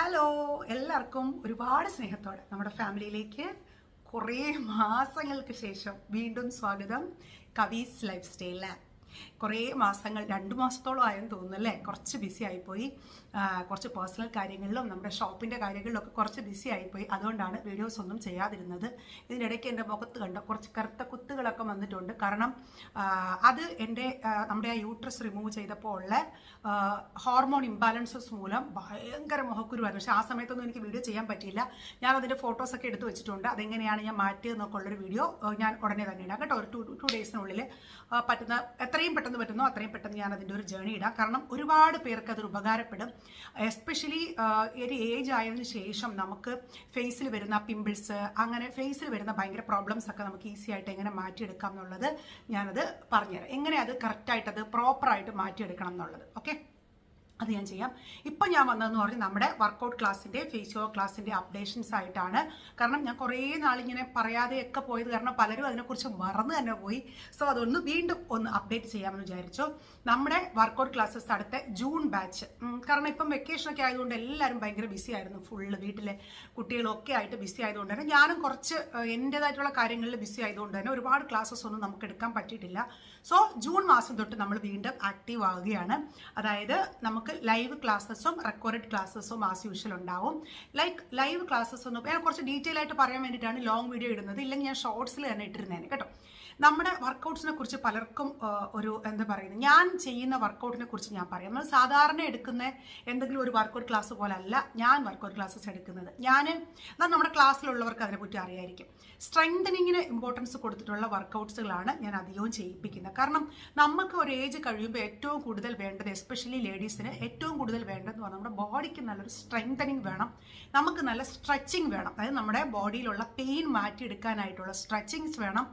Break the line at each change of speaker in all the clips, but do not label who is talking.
Hello എല്ലാവർക്കും ഒരുപാട് സ്നേഹത്തോടെ നമ്മുടെ ഫാമിലിയിലേക്ക് കുറേ മാസങ്ങൾക്ക് ശേഷം വീണ്ടും സ്വാഗതം. കവീസ് ലൈഫ് സ്റ്റൈലിൽ കുറേ മാസങ്ങൾ രണ്ട് മാസത്തോളം ആയെന്ന് തോന്നുന്നു അല്ലേ? കുറച്ച് ബിസി ആയിപ്പോയി. കുറച്ച് പേഴ്സണൽ കാര്യങ്ങളിലും നമ്മുടെ ഷോപ്പിന്റെ കാര്യങ്ങളിലും ഒക്കെ കുറച്ച് ബിസി ആയിപ്പോയി. അതുകൊണ്ടാണ് വീഡിയോസ് ഒന്നും ചെയ്യാതിരുന്നത്. ഇതിനിടയ്ക്ക് എന്റെ മുഖത്ത് കണ്ട കുറച്ച് കറുത്ത കുത്തുകളൊക്കെ വന്നിട്ടുണ്ട്. കാരണം അത് എന്റെ നമ്മുടെ ആ യൂട്രസ് റിമൂവ് ചെയ്തപ്പോൾ ഉള്ള ഹോർമോൺ ഇംബാലൻസസ് മൂലം ഭയങ്കര മുഖക്കുരുവായിരുന്നു. പക്ഷേ ആ സമയത്തൊന്നും എനിക്ക് വീഡിയോ ചെയ്യാൻ പറ്റിയില്ല. ഞാൻ അതിന്റെ ഫോട്ടോസൊക്കെ എടുത്തു വെച്ചിട്ടുണ്ട്. അതെങ്ങനെയാണ് ഞാൻ മാറ്റിയതെന്നൊക്കെ ഉള്ളൊരു വീഡിയോ ഞാൻ ഉടനെ തന്നെ ഇടാം. കേട്ടോ ഒരു ടു ടു ഡേയ്സിനുള്ളിൽ പറ്റുന്ന എത്രയും പെട്ടെന്ന് പറ്റുന്നോ? അത്രയും പെട്ടെന്ന് ഞാൻ അതിന്റെ ഒരു ജേണി ഇടാം. കാരണം ഒരുപാട് പേർക്ക് അതൊരു ഉപകാരപ്പെടും. എസ്പെഷ്യലി ഒരു ഏജ് ആയതിനു ശേഷം നമുക്ക് ഫേസിൽ വരുന്ന പിമ്പിൾസ് അങ്ങനെ ഫേസിൽ വരുന്ന ഭയങ്കര പ്രോബ്ലംസ് ഒക്കെ നമുക്ക് ഈസി ആയിട്ട് എങ്ങനെ മാറ്റിയെടുക്കാം എന്നുള്ളത് ഞാനത് പറഞ്ഞുതരാം. എങ്ങനെ അത് കറക്റ്റായിട്ട് അത് പ്രോപ്പറായിട്ട് മാറ്റിയെടുക്കണം എന്നുള്ളത്. ഓക്കെ അത് ഞാൻ ചെയ്യാം. ഇപ്പം ഞാൻ വന്നതെന്ന് പറഞ്ഞാൽ നമ്മുടെ വർക്കൗട്ട് ക്ലാസ്സിന്റെ ഫേസിയോ ക്ലാസ്സിന്റെ അപ്ഡേഷൻസ് ആയിട്ടാണ്. കാരണം ഞാൻ കുറേ നാളിങ്ങനെ പറയാതെയൊക്കെ പോയത് കാരണം പലരും അതിനെക്കുറിച്ച് മറന്നു തന്നെ പോയി. സോ അതൊന്ന് വീണ്ടും ഒന്ന് അപ്ഡേറ്റ് ചെയ്യാമെന്ന് വിചാരിച്ചു. നമ്മുടെ വർക്കൗട്ട് ക്ലാസ്സസ് അടുത്ത ജൂൺ ബാച്ച് കാരണം ഇപ്പം വെക്കേഷനൊക്കെ ആയതുകൊണ്ട് എല്ലാവരും ഭയങ്കര ബിസി ആയിരുന്നു. ഫുള്ള് വീട്ടിലെ കുട്ടികളൊക്കെ ആയിട്ട് ബിസി ആയതുകൊണ്ട് തന്നെ. ഞാനും കുറച്ച് എന്റേതായിട്ടുള്ള കാര്യങ്ങളിൽ ബിസി ആയതുകൊണ്ട് തന്നെ ഒരുപാട് ക്ലാസ്സസ് ഒന്നും നമുക്ക് എടുക്കാൻ പറ്റിയിട്ടില്ല. സോ ജൂൺ മാസം തൊട്ട് നമ്മൾ വീണ്ടും ആക്റ്റീവ് ആവുകയാണ്. അതായത് നമുക്ക് ലൈവ് ക്ലാസ്സസും റെക്കോർഡ് ക്ലാസ്സസും ആസ് യൂഷ്വൽ ഉണ്ടാവും. ലൈക്ക് ലൈവ് ക്ലാസ്സസ് ഒന്നും ഞാൻ കുറച്ച് ഡീറ്റെയിൽ ആയിട്ട് പറയാൻ വേണ്ടിയിട്ടാണ് ലോങ് വീഡിയോ ഇടുന്നത്. ഇല്ലെങ്കിൽ ഞാൻ ഷോർട്സിൽ തന്നെ ഇട്ടിരുന്നേനെ കേട്ടോ. നമ്മുടെ വർക്കൗട്ട്സിനെ കുറിച്ച് പലർക്കും ഒരു എന്താ പറയുന്നത് ഞാൻ ചെയ്യുന്ന വർക്കൗട്ടിനെ കുറിച്ച് ഞാൻ പറയാം. നമ്മൾ സാധാരണ എടുക്കുന്ന എന്തെങ്കിലും ഒരു വർക്കൗട്ട് ക്ലാസ് പോലെ അല്ല ഞാൻ വർക്കൗട്ട് ക്ലാസ്സസ് എടുക്കുന്നത്. ഞാൻ എന്നാൽ നമ്മുടെ ക്ലാസ്സിലുള്ളവർക്ക് അതിനെപ്പറ്റി അറിയായിരിക്കും. സ്ട്രെങ്തനിങ്ങിന് ഇമ്പോർട്ടൻസ് കൊടുത്തിട്ടുള്ള വർക്കൗട്ട്സുകളാണ് ഞാൻ അധികവും ചെയ്യിപ്പിക്കുന്നത്. കാരണം നമുക്ക് ഒരു ഏജ് കഴിയുമ്പോൾ ഏറ്റവും കൂടുതൽ വേണ്ടത് എസ്പെഷ്യലി ലേഡീസിന് ഏറ്റവും കൂടുതൽ വേണ്ടതെന്ന് പറഞ്ഞാൽ നമ്മുടെ ബോഡിക്ക് നല്ലൊരു സ്ട്രെങ്തനിങ് വേണം. നമുക്ക് നല്ല സ്ട്രെച്ചിങ് വേണം. അതായത് നമ്മുടെ ബോഡിയിലുള്ള പെയിൻ മാറ്റിയെടുക്കാനായിട്ടുള്ള സ്ട്രെച്ചിങ്സ് വേണം.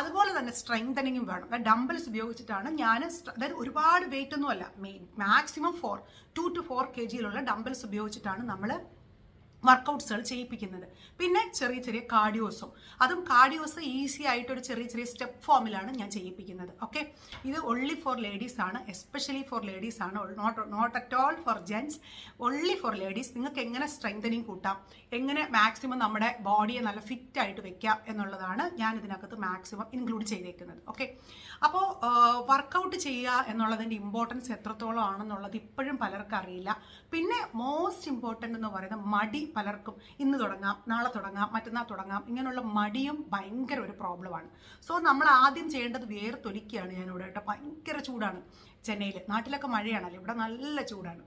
അതുപോലെ തന്നെ സ്ട്രെങ്തനിങ്ങും വേണം. ഡംബിൾസ് ഉപയോഗിച്ചിട്ടാണ് ഞാൻ അതായത് ഒരുപാട് വെയിറ്റ് ഒന്നും അല്ല main maximum four two two four K ജിയിലുള്ള dumbbells ഉപയോഗിച്ചിട്ടാണ് നമ്മൾ വർക്കൗട്ട്സുകൾ ചെയ്യിപ്പിക്കുന്നത്. പിന്നെ ചെറിയ ചെറിയ കാർഡിയോസും അതും കാർഡിയോസ് ഈസി ആയിട്ടൊരു ചെറിയ ചെറിയ സ്റ്റെപ്പ് ഫോമിലാണ് ഞാൻ ചെയ്യിപ്പിക്കുന്നത്. ഓക്കെ ഇത് ഒൺലി ഫോർ ലേഡീസ് ആണ്. എസ്പെഷ്യലി ഫോർ ലേഡീസ് ആണ്. Not not at all for gents only for ladies നിങ്ങൾക്ക് എങ്ങനെ സ്ട്രെങ്തനിങ് കൂട്ടാം? എങ്ങനെ മാക്സിമം നമ്മുടെ ബോഡിയെ നല്ല ഫിറ്റ് ആയിട്ട് വെക്കാം എന്നുള്ളതാണ് ഞാൻ ഇതിനകത്ത് മാക്സിമം ഇൻക്ലൂഡ് ചെയ്തേക്കുന്നത്. ഓക്കെ അപ്പോൾ വർക്കൗട്ട് ചെയ്യുക എന്നുള്ളതിന്റെ ഇമ്പോർട്ടൻസ് എത്രത്തോളം ആണെന്നുള്ളത് ഇപ്പോഴും പലർക്കും അറിയില്ല പിന്നെ മോസ്റ്റ് ഇമ്പോർട്ടന്റ് എന്ന് പറയുന്നത് മടി പലർക്കും ഇന്ന് തുടങ്ങാം നാളെ തുടങ്ങാം മറ്റന്നാൾ തുടങ്ങാം ഇങ്ങനെയുള്ള മടിയും ഭയങ്കര ഒരു പ്രോബ്ലമാണ് സോ നമ്മൾ ആദ്യം ചെയ്യേണ്ടത് വേർത്തൊലിക്കുകയാണ് ഞാനിവിടെ കേട്ടോ. ഭയങ്കര ചൂടാണ് ചെന്നൈയിൽ നാട്ടിലൊക്കെ മഴയാണല്ലോ ഇവിടെ നല്ല ചൂടാണ്.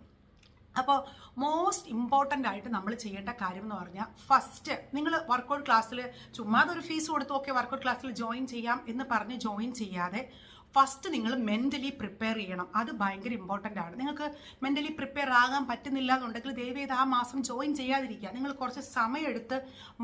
അപ്പോൾ മോസ്റ്റ് ഇമ്പോർട്ടന്റ് ആയിട്ട് നമ്മൾ ചെയ്യേണ്ട കാര്യം എന്ന് പറഞ്ഞാൽ ഫസ്റ്റ് നിങ്ങൾ വർക്കൗട്ട് ക്ലാസ്സിൽ ചുമ്മാതെ ഒരു ഫീസ് കൊടുത്ത് ഓക്കെ വർക്കൗട്ട് ക്ലാസ്സിൽ ജോയിൻ ചെയ്യാം എന്ന് പറഞ്ഞ് ജോയിൻ ചെയ്യാതെ ഫസ്റ്റ് നിങ്ങൾ മെന്റലി പ്രിപ്പയർ ചെയ്യണം. അത് ഭയങ്കര ഇമ്പോർട്ടന്റ് ആണ്. നിങ്ങൾക്ക് മെന്റലി പ്രിപ്പയർ ആകാൻ പറ്റുന്നില്ല എന്നുണ്ടെങ്കിൽ ദയവ് ചെയ്ത് ആ മാസം ജോയിൻ ചെയ്യാതിരിക്കുക. നിങ്ങൾ കുറച്ച് സമയമെടുത്ത്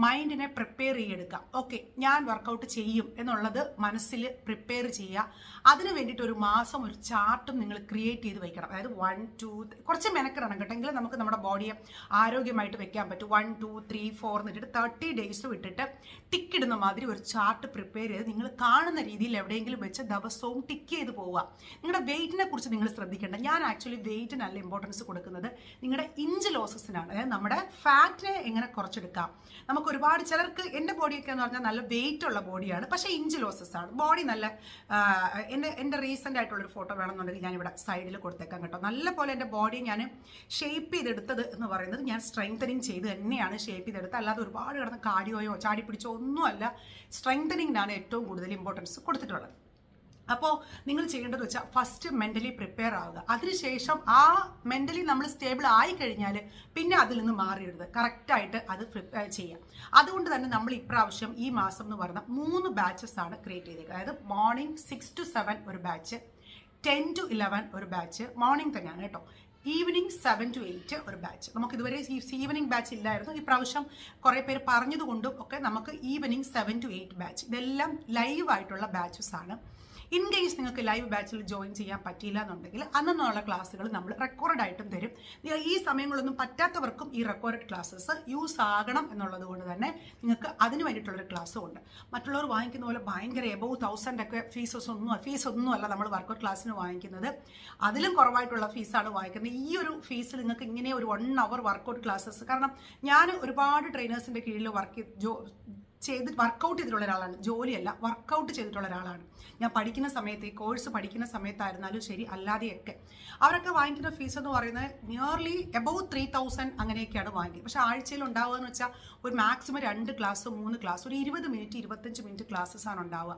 മൈൻഡിനെ പ്രിപ്പയർ ചെയ്യെടുക്കാം ഓക്കെ ഞാൻ വർക്കൗട്ട് ചെയ്യും എന്നുള്ളത് മനസ്സിൽ പ്രിപ്പയർ ചെയ്യുക. അതിന് വേണ്ടിയിട്ട് ഒരു മാസം ഒരു ചാർട്ടും നിങ്ങൾ ക്രിയേറ്റ് ചെയ്ത് വെക്കണം. അതായത് വൺ ടു കുറച്ച് മെനക്കിടണം കേട്ടെങ്കിൽ നമുക്ക് നമ്മുടെ ബോഡിയെ ആരോഗ്യമായിട്ട് വെക്കാൻ പറ്റും. വൺ ടു ത്രീ ഫോർ എന്നിട്ട് തേർട്ടി ഡേയ്സ് വിട്ടിട്ട് ടിക്കിടുന്ന മാതിരി ഒരു ചാർട്ട് പ്രിപ്പയർ ചെയ്ത് നിങ്ങൾ കാണുന്ന രീതിയിൽ എവിടെയെങ്കിലും വെച്ച് ദിവസവും ടിക്ക് ചെയ്ത് പോവുക. നിങ്ങളുടെ വെയിറ്റിനെ കുറിച്ച് നിങ്ങൾ ശ്രദ്ധിക്കേണ്ട. ഞാൻ ആക്ച്വലി വെയിറ്റിനല്ല ഇമ്പോർട്ടൻസ് കൊടുക്കുന്നത് നിങ്ങളുടെ ഇഞ്ച് ലോസസിനാണ് അതായത് നമ്മുടെ ഫാറ്റിനെ എങ്ങനെ കുറച്ചെടുക്കാം. നമുക്ക് ഒരുപാട് ചിലർക്ക് എന്റെ ബോഡിയൊക്കെ എന്ന് പറഞ്ഞാൽ നല്ല വെയിറ്റ് ഉള്ള ബോഡിയാണ് പക്ഷേ ഇഞ്ച് ലോസസ് ആണ്. ബോഡി നല്ല എന്റെ എന്റെ റീസെന്റ് ആയിട്ടുള്ളൊരു ഫോട്ടോ വേണമെന്നുണ്ടെങ്കിൽ ഞാൻ ഇവിടെ സൈഡിൽ കൊടുത്തേക്കാം കേട്ടോ. നല്ല പോലെ എന്റെ ബോഡി ഞാൻ ഷേപ്പ് ചെയ്തെടുത്തത് എന്ന് പറയുന്നത് ഞാൻ സ്ട്രെങ്തനിങ് ചെയ്ത് തന്നെയാണ് ഷേപ്പ് ചെയ്തെടുത്തത്. അല്ലാതെ ഒരുപാട് കിടന്ന് കാടിയോയോ ചാടി പിടിച്ചോ ഒന്നുമല്ല. സ്ട്രെങ്തനിങ്ങിനാണ് ഏറ്റവും കൂടുതൽ ഇമ്പോർട്ടൻസ് കൊടുത്തിട്ടുള്ളത്. അപ്പോൾ നിങ്ങൾ ചെയ്യേണ്ടത് വെച്ചാൽ ഫസ്റ്റ് മെന്റലി പ്രിപ്പയർ ആവുക. അതിനുശേഷം ആ മെന്റലി നമ്മൾ സ്റ്റേബിൾ ആയി കഴിഞ്ഞാൽ പിന്നെ അതിൽ നിന്ന് മാറിയിടുന്നത് കറക്റ്റായിട്ട് അത് പ്രിപ്പയർ ചെയ്യാം. അതുകൊണ്ട് തന്നെ നമ്മൾ ഇപ്രാവശ്യം ഈ മാസം എന്ന് പറയുന്ന മൂന്ന് ബാച്ചസ് ആണ് ക്രിയേറ്റ് ചെയ്തേക്കുന്നത് അതായത് മോർണിംഗ് സിക്സ് ടു സെവൻ ഒരു ബാച്ച് ടെൻ ടു ഇലവൻ ഒരു ബാച്ച് മോർണിംഗ് തന്നെയാണ് കേട്ടോ. ഈവനിങ് സെവൻ ടു എയ്റ്റ് ഒരു ബാച്ച് നമുക്ക് ഇതുവരെ ഈവനിങ് ബാച്ച് ഇല്ലായിരുന്നു. ഇപ്രാവശ്യം കുറേ പേര് പറഞ്ഞതുകൊണ്ടും ഒക്കെ നമുക്ക് evening seven to eight batch ഇതെല്ലാം ലൈവ് ആയിട്ടുള്ള ബാച്ചസ് ആണ്. ഇൻ കേസ് നിങ്ങൾക്ക് ലൈവ് ബാച്ചിൽ ജോയിൻ ചെയ്യാൻ പറ്റിയില്ല എന്നുണ്ടെങ്കിൽ അന്നുള്ള ക്ലാസ്സുകൾ നമ്മൾ റെക്കോർഡ് ആയിട്ടും തരും ഈ സമയങ്ങളൊന്നും പറ്റാത്തവർക്കും ഈ റെക്കോർഡ് ക്ലാസ്സസ് യൂസ് ആകണം എന്നുള്ളത് കൊണ്ട് തന്നെ നിങ്ങൾക്ക് അതിന് വേണ്ടിയിട്ടുള്ളൊരു ക്ലാസ്സും ഉണ്ട്. മറ്റുള്ളവർ വാങ്ങിക്കുന്ന പോലെ ഭയങ്കര എബവ് തൗസൻഡ് ഒക്കെ ഫീസസ് ഒന്നും ഫീസ് ഒന്നും അല്ല നമ്മൾ വർക്കൗട്ട് ക്ലാസ്സിന് വാങ്ങിക്കുന്നത്. അതിലും കുറവായിട്ടുള്ള ഫീസാണ് വാങ്ങിക്കുന്നത്. ഈ ഒരു ഫീസിൽ നിങ്ങൾക്ക് ഇങ്ങനെ ഒരു വൺ അവർ വർക്കൗട്ട് ക്ലാസ്സസ് കാരണം ഞാൻ ഒരുപാട് ട്രെയിനേഴ്സിന്റെ കീഴിൽ വർക്ക് ജോ ചെയ്ത് വർക്കൗട്ട് ചെയ്തിട്ടുള്ള ഒരാളാണ്. ജോലിയല്ല വർക്കൗട്ട് ചെയ്തിട്ടുള്ള ഒരാളാണ്. ഞാൻ പഠിക്കുന്ന സമയത്ത് ഈ കോഴ്സ് പഠിക്കുന്ന സമയത്തായിരുന്നാലും ശരി അല്ലാതെയൊക്കെ. അവരൊക്കെ വാങ്ങിക്കുന്ന ഫീസ് എന്ന് പറയുന്നത് നിയർലി എബവ് ത്രീ തൗസൻഡ് അങ്ങനെയൊക്കെയാണ് വാങ്ങിക്കുന്നത് പക്ഷേ ആഴ്ചയിൽ ഉണ്ടാവുക എന്ന് വെച്ചാൽ ഒരു മാക്സിമം രണ്ട് ക്ലാസ് മൂന്ന് ക്ലാസ് ഒരു ഇരുപത് മിനിറ്റ് ഇരുപത്തഞ്ച് മിനിറ്റ് ക്ലാസ്സസ് ആണ് ഉണ്ടാവുക.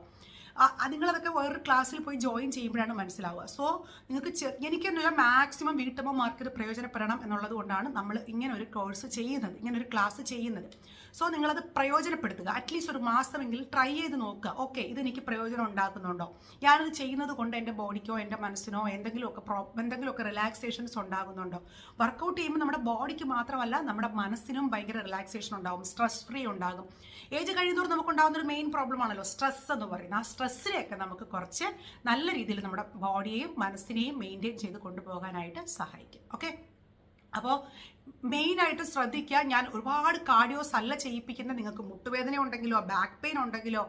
നിങ്ങളതൊക്കെ വേറൊരു ക്ലാസ്സിൽ പോയി ജോയിൻ ചെയ്യുമ്പോഴാണ് മനസ്സിലാവുക. സോ നിങ്ങൾക്ക് എനിക്കെന്നുള്ള മാക്സിമം വീട്ടമ്മമാർക്ക് ഇത് പ്രയോജനപ്പെടണം എന്നുള്ളത് കൊണ്ടാണ് നമ്മൾ ഇങ്ങനെ ഒരു കോഴ്സ് ചെയ്യുന്നത് ഇങ്ങനെ ഒരു ക്ലാസ് ചെയ്യുന്നത്. സോ നിങ്ങളത് പ്രയോജനപ്പെടുത്തുക. അറ്റ്ലീസ്റ്റ് ഒരു മാസമെങ്കിലും ട്രൈ ചെയ്ത് നോക്കുക. ഓക്കെ ഇത് എനിക്ക് പ്രയോജനം ഉണ്ടാക്കുന്നുണ്ടോ? ഞാനിത് ചെയ്യുന്നത് കൊണ്ട് എന്റെ ബോഡിക്കോ എന്റെ മനസ്സിനോ എന്തെങ്കിലുമൊക്കെ പ്രോ എന്തെങ്കിലുമൊക്കെ റിലാക്സേഷൻസ് ഉണ്ടാകുന്നുണ്ടോ? വർക്കൗട്ട് ചെയ്യുമ്പോൾ നമ്മുടെ ബോഡിക്ക് മാത്രമല്ല നമ്മുടെ മനസ്സിനും ഭയങ്കര റിലാക്സേഷൻ ഉണ്ടാകും. സ്ട്രെസ് ഫ്രീ ഉണ്ടാകും. ഏജ് കഴിയുന്നതോറും നമുക്കുണ്ടാകുന്ന ഒരു മെയിൻ പ്രോബ്ലം ആണല്ലോ സ്ട്രെസ് എന്ന് പറയുന്നത്. ആ സ്ട്രെസ്സിനെയൊക്കെ നമുക്ക് കുറച്ച് നല്ല രീതിയിൽ നമ്മുടെ ബോഡിയെയും മനസ്സിനെയും മെയിന്റെയിൻ ചെയ്ത് കൊണ്ടുപോകാനായിട്ട് സഹായിക്കും. ഓക്കെ അപ്പോൾ മെയിനായിട്ട് ശ്രദ്ധിക്കുക ഞാൻ ഒരുപാട് കാർഡിയോസ് അല്ല ചെയ്യിപ്പിക്കുന്ന നിങ്ങൾക്ക് മുട്ടുവേദന ഉണ്ടെങ്കിലോ ബാക്ക് പെയിൻ ഉണ്ടെങ്കിലോ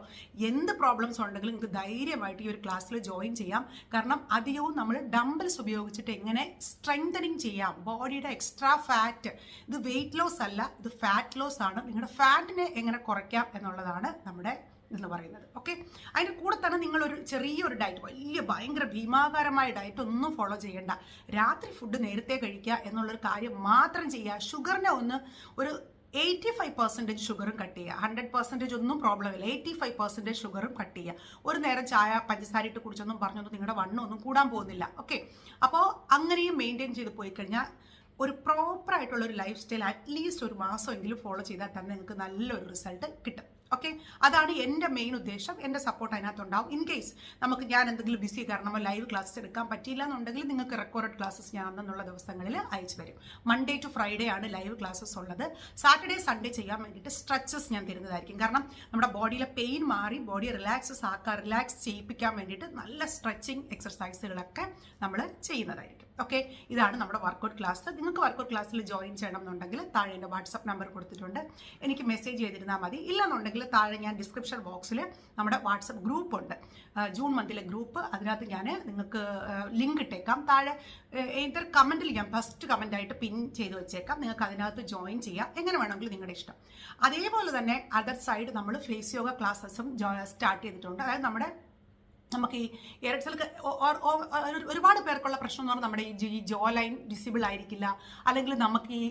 എന്ത് പ്രോബ്ലംസ് ഉണ്ടെങ്കിലും നിങ്ങൾക്ക് ധൈര്യമായിട്ട് ഈ ഒരു ക്ലാസ്സിൽ ജോയിൻ ചെയ്യാം. കാരണം അധികവും നമ്മൾ ഡംബിൾസ് ഉപയോഗിച്ചിട്ട് എങ്ങനെ സ്ട്രെങ്തനിങ് ചെയ്യാം. ബോഡിയുടെ എക്സ്ട്രാ ഫാറ്റ് ഇത് വെയിറ്റ് ലോസ് അല്ല ഇത് ഫാറ്റ് ലോസ് ആണ്. നിങ്ങളുടെ ഫാറ്റിനെ എങ്ങനെ കുറയ്ക്കാം എന്നുള്ളതാണ് നമ്മുടെ എന്ന് പറയുന്നത്. ഓക്കെ അതിന്റെ കൂടെ തന്നെ നിങ്ങളൊരു ചെറിയൊരു ഡയറ്റ് വലിയ ഭയങ്കര ഭീമാകാരമായ ഡയറ്റ് ഒന്നും ഫോളോ ചെയ്യേണ്ട. രാത്രി ഫുഡ് നേരത്തെ കഴിക്കുക എന്നുള്ളൊരു കാര്യം മാത്രം ചെയ്യുക. ഷുഗറിനെ ഒന്ന് ഒരു എയ്റ്റി ഫൈവ് പെർസെന്റേജ് ഷുഗറും കട്ട് ചെയ്യുക. ഹൺഡ്രഡ് പെർസെന്റേജ് ഒന്നും പ്രോബ്ലം ഇല്ല. എയ്റ്റി ഫൈവ് പെർസെന്റേജ് ഷുഗറും കട്ട് ചെയ്യുക. ഒരു നേരം ചായ പഞ്ചസാര ഇട്ട് കുടിച്ചൊന്നും പറഞ്ഞൊന്നും നിങ്ങളുടെ വണ്ണം ഒന്നും കൂടാൻ പോകുന്നില്ല. ഓക്കെ അപ്പോൾ അങ്ങനെയും മെയിന്റെയിൻ ചെയ്ത് പോയി കഴിഞ്ഞാൽ ഒരു പ്രോപ്പർ ആയിട്ടുള്ള ഒരു ലൈഫ് സ്റ്റൈൽ അറ്റ്ലീസ്റ്റ് ഒരു മാസമെങ്കിലും ഫോളോ ചെയ്താൽ തന്നെ നിങ്ങൾക്ക് നല്ലൊരു റിസൾട്ട് കിട്ടും. ഓക്കെ അതാണ് എന്റെ മെയിൻ ഉദ്ദേശം എന്റെ സപ്പോർട്ട് അതിനകത്തുണ്ടാവും. ഇൻ കേസ് നമുക്ക് ഞാൻ എന്തെങ്കിലും ബിസി കാരണമോ ലൈവ് ക്ലാസ്സസ് എടുക്കാൻ പറ്റിയില്ല എന്നുണ്ടെങ്കിൽ നിങ്ങൾക്ക് റെക്കോർഡ് ക്ലാസ്സസ് ഞാൻ അന്നുള്ള ദിവസങ്ങളിൽ അയച്ചു തരും. മൺഡേ ടു ഫ്രൈഡേ ആണ് ലൈവ് ക്ലാസ്സസ് ഉള്ളത്. സാറ്റർഡേ സൺഡേ ചെയ്യാൻ വേണ്ടിയിട്ട് സ്ട്രെച്ചസ് ഞാൻ തരുന്നതായിരിക്കും. കാരണം നമ്മുടെ ബോഡിയിലെ പെയിൻ മാറി ബോഡി റിലാക്സസ് ആക്കാൻ റിലാക്സ് ചെയ്യിപ്പിക്കാൻ വേണ്ടിയിട്ട് നല്ല സ്ട്രെച്ചിങ് എക്സസൈസുകളൊക്കെ നമ്മൾ ചെയ്യുന്നതായിരിക്കും. ഓക്കെ ഇതാണ് നമ്മുടെ വർക്കൗട്ട് ക്ലാസ് നിങ്ങൾക്ക് വർക്കൗട്ട് ക്ലാസ്സിൽ ജോയിൻ ചെയ്യണം എന്നുണ്ടെങ്കിൽ താഴെ എന്റെ വാട്സപ്പ് നമ്പർ കൊടുത്തിട്ടുണ്ട്. എനിക്ക് മെസ്സേജ് ചെയ്തിരുന്നാൽ മതി. ഇല്ലെന്നുണ്ടെങ്കിൽ താഴെ ഞാൻ ഡിസ്ക്രിപ്ഷൻ ബോക്സിൽ നമ്മുടെ വാട്സപ്പ് ഗ്രൂപ്പ് ഉണ്ട്. ജൂൺ മന്തിലെ ഗ്രൂപ്പ് അതിനകത്ത് ഞാൻ നിങ്ങൾക്ക് ലിങ്ക് ഇട്ടേക്കാം. താഴെ ഏതൊരു കമന്റിൽ ഞാൻ ഫസ്റ്റ് കമന്റായിട്ട് പിൻ ചെയ്ത് വെച്ചേക്കാം. നിങ്ങൾക്ക് അതിനകത്ത് ജോയിൻ ചെയ്യാം. എങ്ങനെ വേണമെങ്കിലും നിങ്ങളുടെ ഇഷ്ടം. അതേപോലെ തന്നെ അതർ സൈഡ് നമ്മൾ ഫേസ് യോഗ ക്ലാസ്സസും സ്റ്റാർട്ട് ചെയ്തിട്ടുണ്ട്. അതായത് നമ്മുടെ നമുക്ക് ഈ എയർസെൽക്ക് ഒരുപാട് പേർക്കുള്ള പ്രശ്നം എന്ന് പറഞ്ഞാൽ നമ്മുടെ ഈ ജോ ലൈൻ വിസിബിൾ ആയിരിക്കില്ല. അല്ലെങ്കിൽ നമുക്ക് ഈ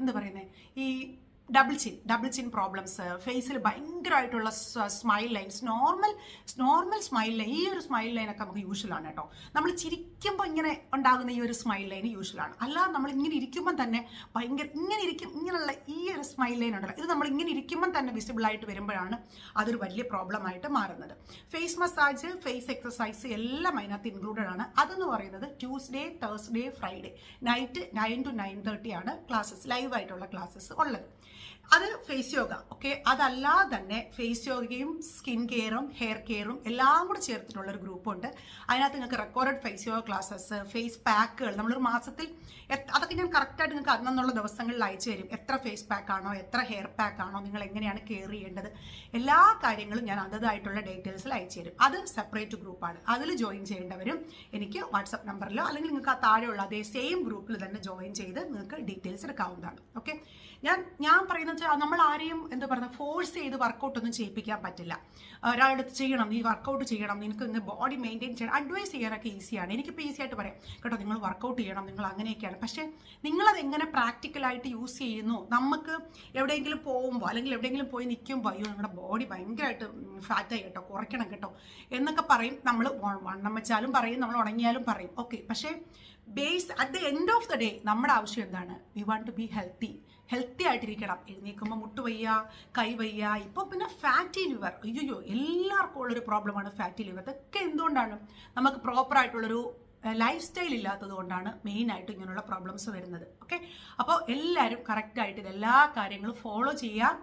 എന്താ പറയുന്നത് ഈ double chin double chin problems ഫേസിൽ ഭയങ്കരമായിട്ടുള്ള smile lines normal normal smile line ഈ ഒരു സ്മൈൽ ലൈനൊക്കെ നമുക്ക് യൂഷ്വലാണ് കേട്ടോ. നമ്മൾ ചിരിക്കുമ്പോൾ ഇങ്ങനെ ഉണ്ടാകുന്ന ഈ ഒരു സ്മൈൽ ലൈൻ യൂഷ്വലാണ് അല്ലാതെ നമ്മൾ ഇങ്ങനെ ഇരിക്കുമ്പോൾ തന്നെ ഭയങ്കര ഇങ്ങനെ ഇരിക്കും ഇങ്ങനെയുള്ള ഈ ഒരു സ്മൈൽ ലൈൻ ഉണ്ടല്ലോ ഇത് നമ്മൾ ഇങ്ങനെ ഇരിക്കുമ്പോൾ തന്നെ വിസിബിൾ ആയിട്ട് വരുമ്പോഴാണ് അതൊരു വലിയ പ്രോബ്ലം ആയിട്ട് മാറുന്നത്. ഫേസ് മസാജ് ഫേസ് എക്സസൈസ് എല്ലാം അതിനകത്ത് ഇൻക്ലൂഡഡ് ആണ്. അതെന്ന് പറയുന്നത് Tuesday Thursday Friday night nine to nine thirty ആണ് ക്ലാസ്സസ് ലൈവ് ആയിട്ടുള്ള ക്ലാസ്സസ് ഉള്ളത്. അത് ഫേസ് യോഗ ഓക്കെ അതല്ലാതെ തന്നെ ഫേസ് യോഗയും സ്കിൻ കെയറും ഹെയർ കെയറും എല്ലാം കൂടെ ചേർത്തിട്ടുള്ള ഒരു ഗ്രൂപ്പുണ്ട് അതിനകത്ത് നിങ്ങൾക്ക് recorded face yoga classes face പാക്കുകൾ നമ്മളൊരു മാസത്തിൽ അതൊക്കെ ഞാൻ കറക്റ്റായിട്ട് നിങ്ങൾക്ക് അന്നുള്ള ദിവസങ്ങളിൽ അയച്ചു തരും. എത്ര ഫേസ് പാക്ക് ആണോ എത്ര ഹെയർ പാക്ക് ആണോ നിങ്ങൾ എങ്ങനെയാണ് കെയർ ചെയ്യേണ്ടത്? എല്ലാ കാര്യങ്ങളും ഞാൻ അതതായിട്ടുള്ള ഡീറ്റെയിൽസിൽ അയച്ചു തരും. അത് സെപ്പറേറ്റ് ഗ്രൂപ്പാണ് അതിൽ ജോയിൻ ചെയ്യേണ്ടവരും എനിക്ക് വാട്സപ്പ് നമ്പറിലോ അല്ലെങ്കിൽ നിങ്ങൾക്ക് ആ താഴെയുള്ള അതേ സെയിം ഗ്രൂപ്പിൽ തന്നെ ജോയിൻ ചെയ്ത് നിങ്ങൾക്ക് ഡീറ്റെയിൽസ് എടുക്കാവുന്നതാണ് ഓക്കെ ഞാൻ ഞാൻ പറയുന്നത് വെച്ചാൽ നമ്മൾ ആരെയും എന്താ പറയുക ഫോഴ്സ് ചെയ്ത് വർക്കൗട്ട് ഒന്നും ചെയ്യിപ്പിക്കാൻ പറ്റില്ല. ഒരാളടുത്ത് ചെയ്യണം നീ വർക്കൗട്ട് ചെയ്യണം നിനക്ക് ഇന്ന് ബോഡി മെയിന്റെയിൻ ചെയ്യണം അഡ്വൈസ് ചെയ്യാനൊക്കെ ഈസിയാണ് എനിക്കിപ്പോൾ ഈസി ആയിട്ട് പറയാം കേട്ടോ നിങ്ങൾ വർക്കൗട്ട് ചെയ്യണം നിങ്ങൾ അങ്ങനെയൊക്കെയാണ്. പക്ഷേ നിങ്ങളത് എങ്ങനെ പ്രാക്ടിക്കലായിട്ട് യൂസ് ചെയ്യുന്നു? നമുക്ക് എവിടെയെങ്കിലും പോകുമ്പോൾ അല്ലെങ്കിൽ എവിടെയെങ്കിലും പോയി നിൽക്കുമ്പോൾ അയ്യോ നിങ്ങളുടെ ബോഡി ഭയങ്കരമായിട്ട് ഫാറ്റായി കേട്ടോ കുറയ്ക്കണം കേട്ടോ എന്നൊക്കെ പറയും നമ്മൾ വണ്ണം വെച്ചാലും പറയും നമ്മൾ ഉണങ്ങിയാലും പറയും. ഓക്കെ പക്ഷേ base at the end of the day നമ്മുടെ ആവശ്യം എന്താണ്? We want to be healthy healthy ആയിട്ടിരിക്കണം. എഴുന്നേൽക്കുമ്പോൾ മുട്ട് വയ്യ കൈ വയ്യ ഇപ്പോൾ പിന്നെ ഫാറ്റി ലിവർ അയ്യോ എല്ലാവർക്കും ഉള്ളൊരു പ്രോബ്ലമാണ് ഫാറ്റി ലിവർ ഇതൊക്കെ എന്തുകൊണ്ടാണ്? നമുക്ക് പ്രോപ്പർ ആയിട്ടുള്ളൊരു ലൈഫ് സ്റ്റൈൽ ഇല്ലാത്തത് കൊണ്ടാണ് മെയിനായിട്ട് ഇങ്ങനെയുള്ള പ്രോബ്ലംസ് വരുന്നത്. ഓക്കെ അപ്പോൾ എല്ലാവരും കറക്റ്റായിട്ട് എല്ലാ കാര്യങ്ങളും ഫോളോ ചെയ്യാം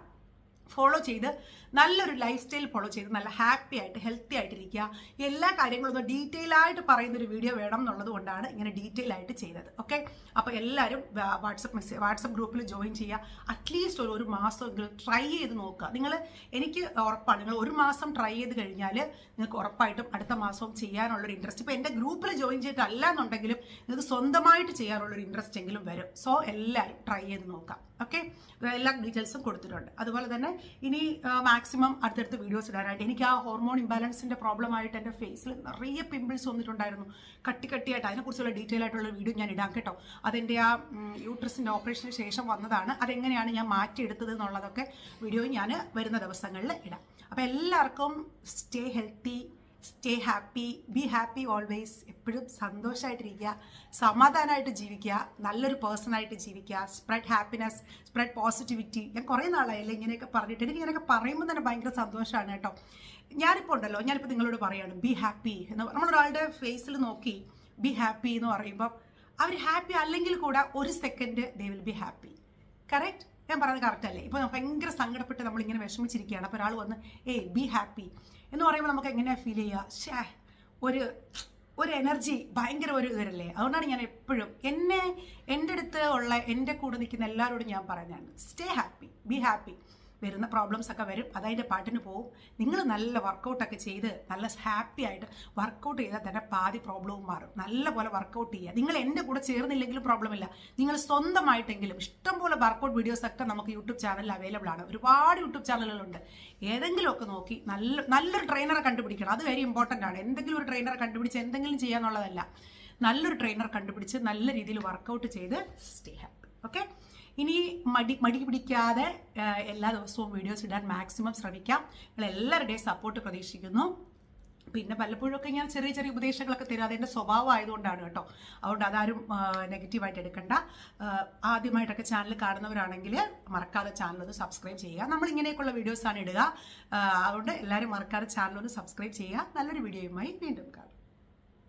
ഫോളോ ചെയ്ത് നല്ലൊരു ലൈഫ് സ്റ്റൈൽ ഫോളോ ചെയ്ത് നല്ല ഹാപ്പി ആയിട്ട് ഹെൽത്തി ആയിട്ടിരിക്കുക. എല്ലാ കാര്യങ്ങളും ഒന്ന് ഡീറ്റെയിൽ ആയിട്ട് പറയുന്ന ഒരു വീഡിയോ വേണം എന്നുള്ളത് കൊണ്ടാണ് ഇങ്ങനെ ഡീറ്റെയിൽ ആയിട്ട് ചെയ്തത്. ഓക്കെ അപ്പോൾ എല്ലാവരും വാട്സപ്പ് മെസ്സേജ് വാട്സപ്പ് ഗ്രൂപ്പിൽ ജോയിൻ ചെയ്യുക. അറ്റ്ലീസ്റ്റ് ഒരു ഒരു മാസമെങ്കിലും ട്രൈ ചെയ്ത് നോക്കുക. നിങ്ങൾ എനിക്ക് ഉറപ്പാണ് നിങ്ങൾ ഒരു മാസം ട്രൈ ചെയ്ത് കഴിഞ്ഞാൽ നിങ്ങൾക്ക് ഉറപ്പായിട്ടും അടുത്ത മാസവും ചെയ്യാനുള്ളൊരു ഇൻട്രസ്റ്റ് ഇപ്പോൾ എന്റെ ഗ്രൂപ്പിൽ ജോയിൻ ചെയ്തിട്ടല്ല എന്നുണ്ടെങ്കിലും നിങ്ങൾക്ക് സ്വന്തമായിട്ട് ചെയ്യാനുള്ളൊരു ഇൻട്രസ്റ്റ് എങ്കിലും വരും. സോ എല്ലാവരും ട്രൈ ചെയ്ത് നോക്കാം ഓക്കെ? എല്ലാ ഡീറ്റെയിൽസും കൊടുത്തിട്ടുണ്ട്. അതുപോലെ തന്നെ ഇനി മാക്സിമം അടുത്തടുത്ത് വീഡിയോസ് ഇടാനായിട്ട് എനിക്ക് ആ ഹോർമോൺ ഇംബാലൻസിന്റെ പ്രോബ്ലം ആയിട്ട് എന്റെ ഫേസിൽ നിറയെ പിമ്പിൾസ് വന്നിട്ടുണ്ടായിരുന്നു. കട്ടി കട്ടിയായിട്ട്. അതിനെക്കുറിച്ചുള്ള ഡീറ്റെയിൽ ആയിട്ടുള്ള വീഡിയോ ഞാൻ ഇടാം കേട്ടോ. അതെന്റെ ആ യൂട്രസിന്റെ ഓപ്പറേഷന് ശേഷം വന്നതാണ്. അതെങ്ങനെയാണ് ഞാൻ മാറ്റിയെടുത്തത് എന്നുള്ളതൊക്കെ വീഡിയോ ഞാൻ വരുന്ന ദിവസങ്ങളിൽ ഇടാം. അപ്പോൾ എല്ലാവർക്കും stay healthy stay happy be happy always എപ്പോഴും സന്തോഷമായിട്ടിരിക്കുക സമാധാനമായിട്ട് ജീവിക്കുക നല്ലൊരു പേഴ്സണായിട്ട് ജീവിക്കുക സ്പ്രെഡ് ഹാപ്പിനെസ് സ്പ്രെഡ് പോസിറ്റിവിറ്റി ഞാൻ കുറേ നാളായല്ലേ ഇങ്ങനെയൊക്കെ പറഞ്ഞിട്ട്. എനിക്ക് ഇങ്ങനെയൊക്കെ പറയുമ്പോൾ തന്നെ ഭയങ്കര സന്തോഷമാണ് കേട്ടോ. ഞാനിപ്പോൾ ഉണ്ടല്ലോ ഞാനിപ്പോൾ നിങ്ങളോട് പറയാണ് ബി ഹാപ്പി എന്ന് നമ്മളൊരാളുടെ ഫേസിൽ നോക്കി ബി ഹാപ്പി എന്ന് പറയുമ്പോൾ അവർ ഹാപ്പി അല്ലെങ്കിൽ കൂടെ ഒരു second they will be happy correct ഞാൻ പറയുന്നത് കറക്റ്റ് അല്ലേ? ഇപ്പോൾ ഭയങ്കര സങ്കടപ്പെട്ട് നമ്മളിങ്ങനെ വിഷമിച്ചിരിക്കുകയാണ്. അപ്പോൾ ഒരാൾ വന്ന് ഏയ് ബി ഹാപ്പി എന്ന് പറയുമ്പോൾ നമുക്ക് എങ്ങനെയാണ് ഫീൽ ചെയ്യുക? ഷേ ഒരു ഒരു എനർജി ഭയങ്കര ഒരു ഇതല്ലേ? അതുകൊണ്ടാണ് ഞാൻ എപ്പോഴും എന്നെ എന്റെ അടുത്ത് ഉള്ള എന്റെ കൂടെ നിൽക്കുന്ന എല്ലാവരോടും ഞാൻ പറയുന്നതാണ്. സ്റ്റേ ഹാപ്പി ബി ഹാപ്പി വരുന്ന പ്രോബ്ലംസ് ഒക്കെ വരും. അതതിന്റെ പാട്ടിന് പോവും. നിങ്ങൾ നല്ല വർക്കൗട്ടൊക്കെ ചെയ്ത് നല്ല ഹാപ്പി ആയിട്ട് വർക്കൗട്ട് ചെയ്താൽ തന്നെ പാതി പ്രോബ്ലവും മാറും. നല്ല പോലെ വർക്കൗട്ട് ചെയ്യുക. നിങ്ങൾ എന്റെ കൂടെ ചേർന്നില്ലെങ്കിലും പ്രോബ്ലം ഇല്ല. നിങ്ങൾ സ്വന്തമായിട്ടെങ്കിലും ഇഷ്ടംപോലെ വർക്കൗട്ട് വീഡിയോസ് ഒക്കെ നമുക്ക് യൂട്യൂബ് ചാനലിൽ അവൈലബിൾ ആണ്. ഒരുപാട് യൂട്യൂബ് ചാനലുകളുണ്ട് ഏതെങ്കിലുമൊക്കെ നോക്കി നല്ല നല്ലൊരു ട്രെയിനറെ കണ്ടുപിടിക്കണം. അത് വെരി ഇമ്പോർട്ടന്റ് ആണ്. എന്തെങ്കിലും ഒരു ട്രെയിനറെ കണ്ടുപിടിച്ച് എന്തെങ്കിലും ചെയ്യാന്നുള്ളതല്ല. നല്ലൊരു ട്രെയിനർ കണ്ടുപിടിച്ച് നല്ല രീതിയിൽ വർക്കൗട്ട് ചെയ്ത് സ്റ്റേ ഹാപ്പി ഓക്കെ ഇനി മടി മടി പിടിക്കാതെ എല്ലാ ദിവസവും വീഡിയോസ് ഇടാൻ മാക്സിമം ശ്രമിക്കാം. നിങ്ങൾ എല്ലാവരുടെയും സപ്പോർട്ട് പ്രതീക്ഷിക്കുന്നു. പിന്നെ പലപ്പോഴൊക്കെ ഞാൻ ചെറിയ ചെറിയ ഉപദേശങ്ങളൊക്കെ തരും അതെന്റെ സ്വഭാവം ആയതുകൊണ്ടാണ് കേട്ടോ. അതുകൊണ്ട് അതാരും നെഗറ്റീവായിട്ട് എടുക്കണ്ട. ആദ്യമായിട്ടൊക്കെ ചാനൽ കാണുന്നവരാണെങ്കിൽ മറക്കാതെ ചാനൽ ഒന്ന് സബ്സ്ക്രൈബ് ചെയ്യുക. നമ്മൾ ഇങ്ങനെയൊക്കെയുള്ള വീഡിയോസാണ് ഇടുക. അതുകൊണ്ട് എല്ലാവരും മറക്കാതെ ചാനൽ ഒന്ന് സബ്സ്ക്രൈബ് ചെയ്യുക. നല്ലൊരു വീഡിയോയുമായി വീണ്ടും കാണാം.